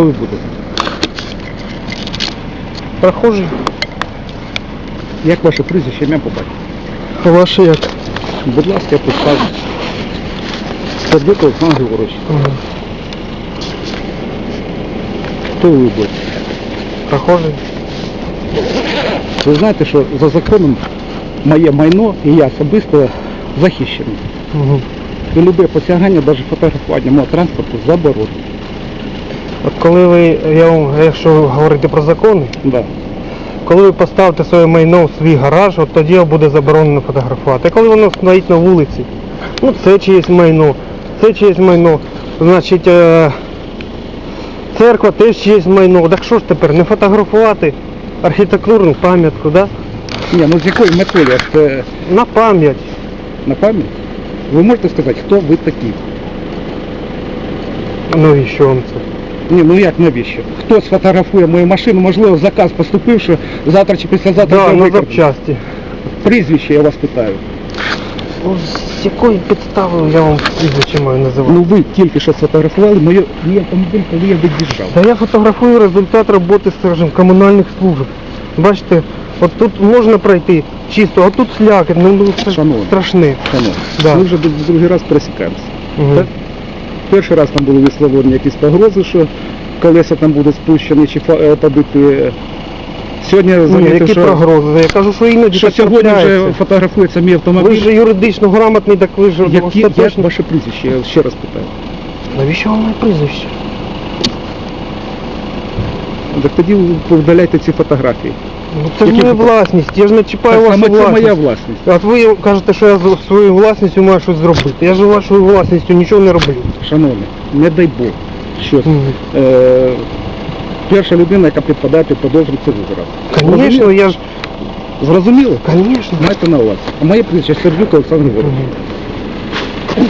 Хто ви будете? Прохожий. Як ваше прізвище, ім'я по? А ваше як? Будь ласка, я представлю. Сердюк Олександр Григорович. Хто ви будете? Прохожий. Ви знаєте, що за законом моє майно і я особисто захищений. Угу. І любе посягання, навіть фотографування мого транспорту заборонено. От коли ви, я вам, якщо говорити про закони, Да. коли ви поставите своє майно в свій гараж, от тоді буде заборонено фотографувати. А коли воно стоїть на вулиці, ну це чиєсь майно, це чиєсь майно, значить е, церква теж чиєсь майно. Так що ж тепер, не фотографувати архітектурну пам'ятку, да? Ні, ну з якою метою? Я ж, е, На пам'ять. на пам'ять? Ви можете сказати, хто ви такі? Ну і що вам це? Ні, ну як навіщо? Хто сфотографує мою машину, можливо, заказ поступив, що завтра чи післязавтра Да, на запчасті. Прізвище я вас питаю. Ну, з якою підставою я вам прізвище маю називати? Ну ви тільки що сфотографували мою, мій автомобіль, коли я від'їжджав. Та я фотографую результат роботи, скажімо, комунальних служб. Бачите, от тут можна пройти чисто, а тут слякоть, ну, ну це Шановні. страшне. Шановні, Да. Ми вже другий раз пересікаємося. Мгм. Так? Перший раз там були висловлені якісь погрози, що колеса там будуть спущені чи е, побиті. Сьогодні Ні, які що, прогрози? Я кажу, що іноді що так сьогодні вже фотографується мій Ви ж юридично грамотний, так ви ж Які, як ваше прізвище? Я ще раз питаю. Навіщо вам моє прізвище? Так тоді ви повидаляйте ці фотографії. Ну це Які моя власність, я ж не чіпаю Так вашу саме це власність. моя власність. От ви кажете, що я з своєю власністю маю щось зробити. Я ж вашою власністю нічого не роблю. Шановні, не дай Бог. Що Мгм. е, перша людина, яка підпадає під підозру, це ви зараз. Звісно, я ж. Зрозуміло? Звісно. Майте на увазі. А моє прізвище Сердюк Олександр Григорович. Мгм.